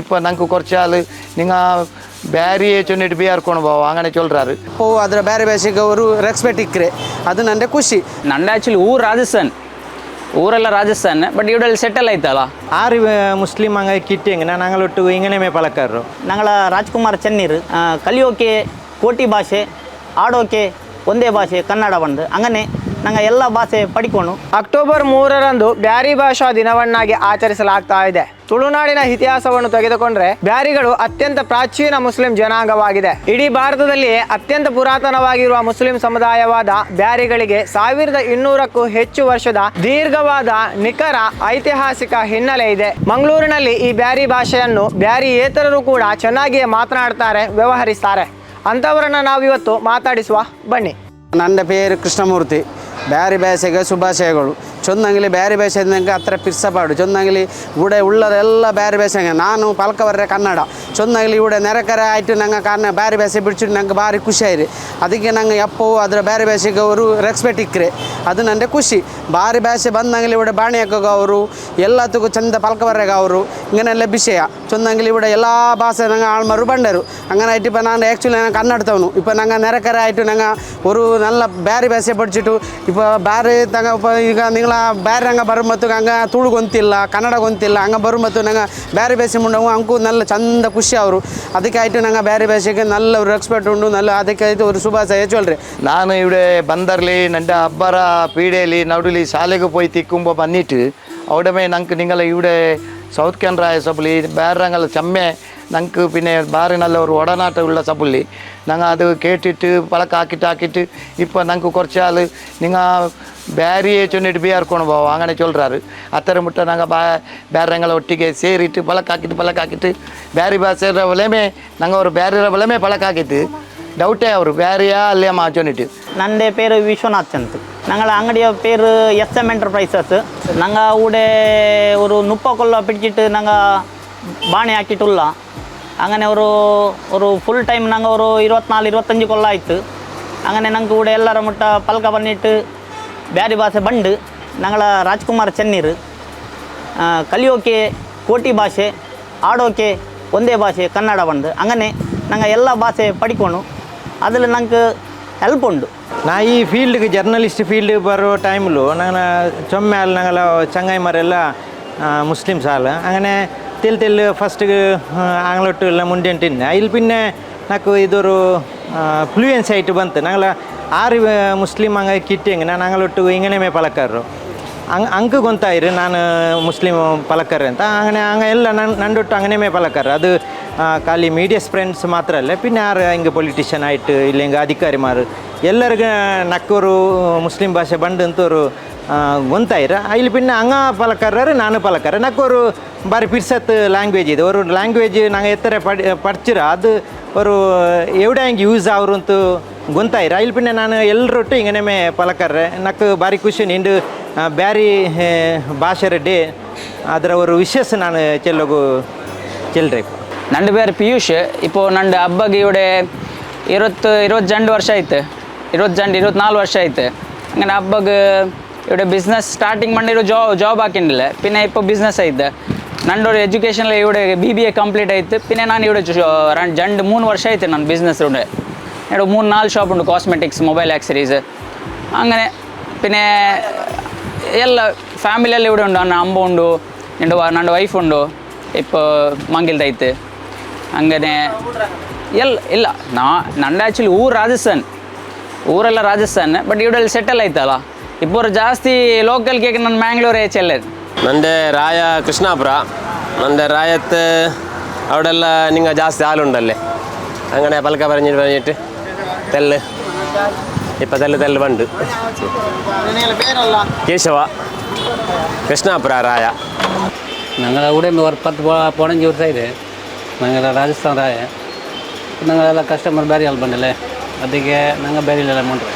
இப்போ நமக்கு குறச்ச ஆள் நீங்கள் ಬೇರೆಯೇ ಚೊನ್ನಿಟ್ಟು ಬಿ ಹರ್ಕೊಂಡು ಬಾವ ಅಂಗನೆ ಚೊಲ್ರಾರು ಓ ಅದರ ಬೇರೆ ಭಾಷೆಗೆ ಅವರು ರೆಸ್ಪೆಕ್ಟ್ ಇಕ್ಕರೆ ಅದು ನಂದೆ ಖುಷಿ ನಂದು ಆ್ಯಕ್ಚುಲಿ ಊರು ರಾಜಸ್ಥಾನ್ ಊರೆಲ್ಲ ರಾಜಸ್ಥಾನ್ ಬಟ್ ಇವಡಲ್ಲಿ ಸೆಟಲ್ ಆಯ್ತಲ್ಲ ஆறு முஸ்லீம் அங்கே கிட்டிங்கன்னா நாங்கள் ஒட்டு இங்கனமே பழக்காரு ನಂಗಳ ರಾಜ್ಕುಮಾರ್ ಚೆನ್ನೀರ್ ಕಲಿಯೋಕೆ ಕೋಟಿ ಭಾಷೆ ಆಡೋಕೆ ಒಂದೇ ಭಾಷೆ ಕನ್ನಡ ಬಂದು ಹಂಗನೇ ನಂಗೆ ಎಲ್ಲ ಭಾಷೆ ಪಡಿಕೊಂಡು. ಅಕ್ಟೋಬರ್ ಮೂರರಂದು ಬ್ಯಾರಿ ಭಾಷಾ ದಿನವನ್ನಾಗಿ ಆಚರಿಸಲಾಗ್ತಾ ಇದೆ. ತುಳುನಾಡಿನ ಇತಿಹಾಸವನ್ನು ತೆಗೆದುಕೊಂಡ್ರೆ ಬ್ಯಾರಿಗಳು ಅತ್ಯಂತ ಪ್ರಾಚೀನ ಮುಸ್ಲಿಂ ಜನಾಂಗವಾಗಿದೆ. ಇಡೀ ಭಾರತದಲ್ಲಿಯೇ ಅತ್ಯಂತ ಪುರಾತನವಾಗಿರುವ ಮುಸ್ಲಿಂ ಸಮುದಾಯವಾದ ಬ್ಯಾರಿಗಳಿಗೆ ಸಾವಿರದ ಇನ್ನೂರಕ್ಕೂ ಹೆಚ್ಚು ವರ್ಷದ ದೀರ್ಘವಾದ ನಿಖರ ಐತಿಹಾಸಿಕ ಹಿನ್ನೆಲೆ ಇದೆ. ಮಂಗಳೂರಿನಲ್ಲಿ ಈ ಬ್ಯಾರಿ ಭಾಷೆಯನ್ನು ಬ್ಯಾರಿಯೇತರರು ಕೂಡ ಚೆನ್ನಾಗಿಯೇ ಮಾತನಾಡ್ತಾರೆ ವ್ಯವಹರಿಸ್ತಾರೆ. ಅಂಥವರನ್ನ ನಾವಿವತ್ತು ಮಾತಾಡಿಸುವ ಬನ್ನಿ. ನನ್ನ ಪೇರು ಕೃಷ್ಣಮೂರ್ತಿ. ಬ್ಯಾರಿ ಭಾಷೆಗೆ ಶುಭಾಶಯಗಳು. ಚೊಂದಂಗಲಿ ಬ್ಯಾರಿ ನಂಗೆ ಹತ್ರ ಪಿರ್ಸಪಾಡು ಚೊಂದಂಗಲಿ ಗುಡೆ ಉಳ್ಳದೆಲ್ಲ ಬ್ಯಾರಿ ಭಾಷೆಗೆ ನಾನು ಪಾಲ್ಕವರ್ರೆ ಕನ್ನಡ. ಚೆನ್ನಾಗಿ ಇವಡೆ ನೆರೆಕರೆ ಆಯಿತು ನಂಗೆ ಕಾರಣ ಬೇರೆ ಭಾಷೆ ಬಿಡ್ಸಿಟ್ಟು ನಂಗೆ ಭಾರಿ ಖುಷಿ ಆಯ್ರಿ ಅದಕ್ಕೆ ನಂಗೆ ಎಪ್ಪೋ ಅದರ ಬೇರೆ ಭಾಷೆಗೆ ಅವರು ರೆಸ್ಪೆಕ್ಟ್ ಇಕ್ಕರೆ ಅದು ನನಗೆ ಖುಷಿ ಭಾರಿ ಭಾಷೆ ಬಂದಂಗಲಿ ಇವಡೆ ಬಾಣಿ ಅವರು ಎಲ್ಲದಕ್ಕೂ ಚಂದ ಪಲ್ಕ ಬರಗ ಅವರು ಇಂಗನೆಲ್ಲ ವಿಷಯ ಚಂದಂಗಲಿ ಇವಡೆ ಎಲ್ಲ ಭಾಷೆ ನಂಗೆ ಆಳ್ಮರು ಬಂಡರು ಹಂಗನಾಯ್ತು ಇಪ್ಪ ನಾನು ಆ್ಯಕ್ಚುಲಿ ನಂಗೆ ಕನ್ನಡತವನು ಇಪ್ಪ ನಂಗೆ ನೆರೆಕರೆ ಆಯಿತು ನಂಗೆ ಅವರು ನಲ್ಲ ಬೇರೆ பேச ಬಡ್ಚಿಟ್ಟು ಇಪ್ಪ ಬೇರೆ ತಂಗ இப்போ ಈಗ ನಿಂಗಳ ಬೇರೆ ಹಂಗೆ ಬರುಮತ್ತು ಹಂಗೆ ತುಳುಗೊಂತಿಲ್ಲ ಕನ್ನಡ ಗೊಂತಿಲ್ಲ ಹಂಗೆ ಬರುಮತ್ತು ನಂಗೆ ಬೇರೆ ಬೇಸಿ ಮುಂಡವು ಅಂಕು ನಲ್ಲ ಚಂದ ಖುಷಿ ಮನುಷ್ಯ ಅವರು ಅದಕ್ಕಾಯಿತು ನಂಗೆ ಬೇರೆ ಭಾಷೆಗೆ ನಲ್ಲ ಅವರು ರೆಸ್ಪೆಕ್ಟ್ ಉಂಡು ನಲ್ಲ ಅದಕ್ಕಾಯಿತು ಅವರು ಶುಭಾಶಯ ಚೊಲ್ರಿ ನಾನು ಇವಿಡೆ ಬಂದರ್ಲಿ ನಂಡ ಅಬ್ಬರ ಪೀಡೆಯಲ್ಲಿ ನಡುಲಿ ಶಾಲೆಗೆ ಪೋಯಿ ತಿಕ್ಕುಂಬ ಬಂದಿಟ್ಟು ಅವಡಮೇ ನಂಗೆ ನಿಂಗಲ ಇವಿಡೆ சவுத் கேன்ராய சபுலி பேரங்கள் செம்மே நங்கு பின்னே பாரு நல்ல ஒரு உடநாட்ட உள்ள சபுள்ளி நாங்கள் அது கேட்டுட்டு பழக்கம் ஆக்கிட்டு ஆக்கிட்டு இப்போ நாங்கள் குறைச்ச ஆள் நீங்கள் பேரியே சொல்லிட்டு போய் இருக்கணும் போவோம் அங்கே சொல்கிறாரு அத்தரை முட்டை நாங்கள் பா பேரங்களை ஒட்டிக்க சேரிட்டு பழக்காக்கிட்டு பழக்காக்கிட்டு பேரி பா சேர்ற விலையுமே நாங்கள் ஒரு பேரிற விலையுமே பழக்காக்கிட்டு டவுட்டே அவர் வேறையா இல்லையாம்மா சொல்லிட்டு ನನ್ನ பேர் விஸ்வநாத் ಅಂತ ನಂಗಳ ಅಂಗಡಿಯ ಪೇರು ಎಸ್ ಎಮ್ நாங்கள் ನಂಗೆ ஒரு ಒಂದು ಮುಪ್ಪ ಕೊಲ್ಲ ಪಿಡಿಚಿಟ್ಟು ನಂಗೆ ಬಾಣೆ ಹಾಕಿಟ್ಟುಲ್ಲ അങ്ങനെ ഒരു ഒരു ಫುಲ್ ಟೈಮ್ ನಂಗೆ ഒരു ഇരുപത്തിനാല് ഇരുപത്തഞ്ച് കൊല്ല ಆಯ್ತು അങ്ങനെ ನಂಗೆ ഇവിടെ ಎಲ್ಲರ ಮುಟ್ಟ ಪಲ್ಕ ಬನ್ನಿಟ್ಟು ಬ್ಯಾರಿ ಭಾಷೆ ಬಂಡು ഞങ്ങൾ ರಾಜ್ಕುಮಾರ್ ಚೆನ್ನೀರ್ ಆ, ಕಲಿಯೋಕೆ ಕೋಟಿ ಭಾಷೆ ಆಡೋಕೆ ಒಂದೇ ಭಾಷೆ ಕನ್ನಡ ಬಂದು ಹಂಗನೆ ನಂಗೆ ಎಲ್ಲ ಭಾಷೆ ಪಡ್ಕೊಂಡು ಅದ್ರಲ್ಲಿ ನಂಗೆ ಹೆಲ್ಪ್ ಉಂಟು ನಾ ಈ ಫೀಲ್ಡ್ಗೆ ಜರ್ನಲಿಸ್ಟ್ ಫೀಲ್ಡ್ ಬರೋ ಟೈಮ್ಲು ನಾನು ಚೊಮ್ಮೆ ಅಲ್ಲಿ ನಂಗೆಲ್ಲ ಚಂಗಾಯಿ ಮರೆಲ್ಲ ಮುಸ್ಲಿಮ್ಸ್ ಹಾಲು അങ്ങനെ ತೆಲ್ ತೆಲ್ ಫಸ್ಟ್ ಆಂಗ್ಲೊಟ್ಟು ಎಲ್ಲ ಮುಂಡೆ ಅಂಟಿನ ಇಲ್ಲಿ ಪಿನ್ನೆ ನಾಕು ಇದರ ಫ್ಲೂಯೆನ್ಸಿ ಆಯಿತು ಬಂತು. ನಂಗಲ ಆರು ಮುಸ್ಲಿಮ್ ಹಂಗೆ ಕಿಟ್ಟಿ ಹಂಗೆ, ನಾನು ಆಂಗ್ಲೊಟ್ಟು ಇಂಗನೇಮೆ ಪಲಕರು ಹಂಗ ಗೊಂತಾಯಿರಿ ನಾನು ಮುಸ್ಲಿಮ್ ಪಲಕರು ಅಂತ. ಹಂಗೆ ಹಂಗೆ ಎಲ್ಲ ನನ್ನ ನಂಡೊಟ್ಟು ಹಂಗನೇಮೆ ಪಲಕರು ಅದು ಖಾಲಿ ಮೀಡಿಯಸ್ ಫ್ರೆಂಡ್ಸ್ ಮಾತ್ರ ಅಲ್ಲೇ. ಪಿನ್ನ ಯಾರು ಹಿಂಗೆ ಪೊಲಿಟಿಷಿಯನ್ ಆಯಿತು, ಇಲ್ಲಿ ಹಿಂಗೆ ಅಧಿಕಾರಿ ಮಾರು. ಎಲ್ಲರಿಗೂ ನಕ್ಕೋರು, ಮುಸ್ಲಿಂ ಭಾಷೆ ಬಂಡು ಅಂತವರು ಗೊಂತಾಯಿರ ಇಲ್ಲಿ ಪಿನ್ನ ಅಂಗ ಪಲಕರ್ರ ನಾನು ಪಲಕಾರ ನಕ್ಕೋರು ಬಾರಿ ಪಿರ್ಸತ್ ಲ್ಯಾಂಗ್ವೇಜ್ ಇದೆ. ಅವರು ಲ್ಯಾಂಗ್ವೇಜ್ ನಂಗೆ ಎತ್ತರ ಪಡ್, ಪಡ್ಚಿರ. ಅದು ಅವರು ಎವಡ ಯೂಸ್ ಅವರು ಅಂತೂ ಗೊಂತಾಯಿರ ಇಲ್ಲಿ ಪಿನ್ನ ನಾನು ಎಲ್ಲರೊಟ್ಟು ಹಿಂಗನೇ ಪಲಕರ್ರೆ ನಕ್ಕ ಭಾರಿ ಖುಷಿ. ನಿಂಡು ಬ್ಯಾರಿ ಭಾಷೆ ಡೇ ಅದರ ಅವರು ವಿಶೇಷ ನಾನು ಚೆಲ್ಲೋಗು ಚೆಲ್ರಿ. ನಂಡು ಬೇರೆ ಪಿಯೂಷ್. ಇಪ್ಪೋ ನಂಡು ಹಬ್ಬಗೆ ಇವಡೆ இருபத்து இருபது ಜಂಡು ವರ್ಷ ಐತೆ ഇരുപത്തിരണ്ട് ഇരുപത്തിനാല് ವರ್ಷ ಆಯ್ತು അങ്ങനെ ಹಬ್ಬಗೆ ഇവിടെ ಬಿಸ್ನೆಸ್ ಸ್ಟಾರ್ಟಿಂಗ್ ಮಾಡಿರೋ ಜಾಬ್ ಜಾಬ್ ಹಾಕಿಂಡಿಲ್ಲ പിന്നെ ഇപ്പോൾ ಬಿಸ್ನೆಸ್ ಆಯ್ತು ನಂದು ಎಜುಕೇಷನ್ ഇവിടെ ಬಿ ಬಿ ಎ ಕಂಪ್ಲೀಟ್ ಆಯ್ತು പിന്നെ ನಾನು ഇവിടെ രണ്ട് മൂന്ന് ವರ್ಷ ಆಯ್ತು ನನ್ನ ಬಿಸ್ನೆಸ್ ഇവിടെ ഇവിടെ മൂന്ന് നാല് ഷോപ്പ് ഉണ്ട് കോസ്മെറ്റിക്സ് മൊബൈൽ ആക്സറീസ് അങ്ങനെ പിന്നെ ಎಲ್ಲ ಫ್ಯಾಮಿಲಿಯಲ್ಲಿ ഇവിടെ ഉണ്ട് ನನ್ನ ಅಮ್ಮ ಉಂಡು ನಿಂಡು ನನ್ನ ವೈಫ್ ಉಂಡು ഇപ്പോൾ ಮಂಗಿಲ್ದೈತೆ ಹಂಗನೆ ಎಲ್ಲ ಇಲ್ಲ ನಾ ನಂದು ಆ್ಯಕ್ಚುಲಿ ಊರು ರಾಜಸ್ಥಾನ್ ಊರೆಲ್ಲ ರಾಜಸ್ಥಾನ್ ಬಟ್ ಇವುಡಲ್ಲಿ ಸೆಟಲ್ ಆಯ್ತಲ್ಲ ಇಬ್ಬರು ಜಾಸ್ತಿ ಲೋಕಲ್ ಕೇಕ್ ನಾನು ಮ್ಯಾಂಗ್ಳೂರೇ ಚೆಲ್ಲ ನಂದೆ ರಾಯ ಕೃಷ್ಣಾಪುರ ನಂದೆ ರಾಯತ್ ಅವುಡೆಲ್ಲ ನಿಂಗೆ ಜಾಸ್ತಿ ಹಾಲುಂಡಲ್ಲಿ അങ്ങനെ പലക്ക പറഞ്ഞിട്ട് പറഞ്ഞിട്ട് തെല്ല് ഇപ്പം തെല്ല് തെല്ല് പണ്ട് കേശവ കൃഷ്ണാപുര രായ ഞങ്ങളുടെ കൂടെ ഒരു പത്ത് പതിനഞ്ച് വർഷമായിട്ട് ഞങ്ങളുടെ രാജസ്ഥാൻ രായ ഞങ്ങളെല്ലാം കസ്റ്റമർ ബാരിയാൾ പണ്ടല്ലേ ಅದಕ್ಕೆ ನಂಗೆ ಬೇರೆ ಅಮೌಂಟ್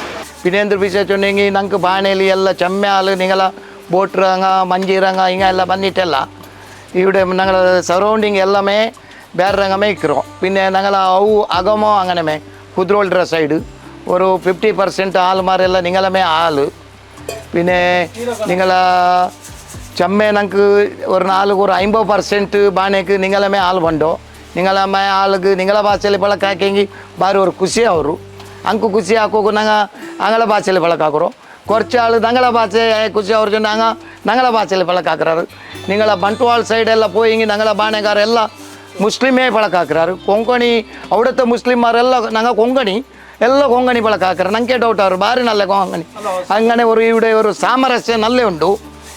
ಪಿಡೇಂದ್ರ ವಿಶೇಷ ಹಿಂಗೆ ನಂಗೆ ಬಾಣೆಲಿ ಎಲ್ಲ ಚೆಮ್ಮೆ ಹಾಲು ನಿಂಗೆಲ್ಲ போட்டுறாங்க மஞ்சிறாங்க இங்கே எல்லாம் பண்ணிட்டெல்லாம் இவிட நாங்கள் சரௌண்டிங் எல்லாமே வேறு ரங்கமே இருக்கிறோம் பின்ன நாங்கள் அவு அகமோ அங்கனமே குதிரோல்ற சைடு ஒரு ஃபிஃப்டி பர்சன்ட் ஆள் மாதிரி எல்லாம் நீங்களுமே ஆள் பின்ன நீங்கள செம்மை எனக்கு ஒரு நாளுக்கு ஒரு ஐம்பது பர்சன்ட் பானைக்கு நீங்களுமே ஆள் பண்ணோம் நீங்களுமே ஆளுக்கு நீங்கள பாசையில் போல காக்கி பாரு ஒரு குஷி அவரும் ಅಂಕು ಖುಷಿ ಹಾಕೋಕು நாங்கள் ಆಂಗ್ಲ ಭಾಷೆಯಲ್ಲಿ ಬೆಳಕಾಕ್ರೋம் குறைச்ச ஆள் தங்கள பாச்சே குச்சி அவர் சொன்னாங்க நங்கள பாச்சையில் பழக்காக்குறாரு நீங்களா பண்ட்வால் சைடெல்லாம் போயிங்க நங்கள பானேக்கார எல்லாம் முஸ்லீமே பழக்காக்குறாரு கொங்கணி அவிடத்த முஸ்லீமார் எல்லாம் நாங்கள் கொங்கணி ಎಲ್ಲ ಕೊಂಗಣಿ ಬಳಕ ಹಾಕ್ರೆ ನನಗೆ ಡೌಟ್ ಅವರು ಭಾರಿ ನಲ್ಲ ಕೊಂಗಣಿ ಹಂಗನೆ ಅವರು ಇವಿಡೆ ಇವರು ಸಾಮರಸ್ಯ ನಲ್ಲೇ ಉಂಟು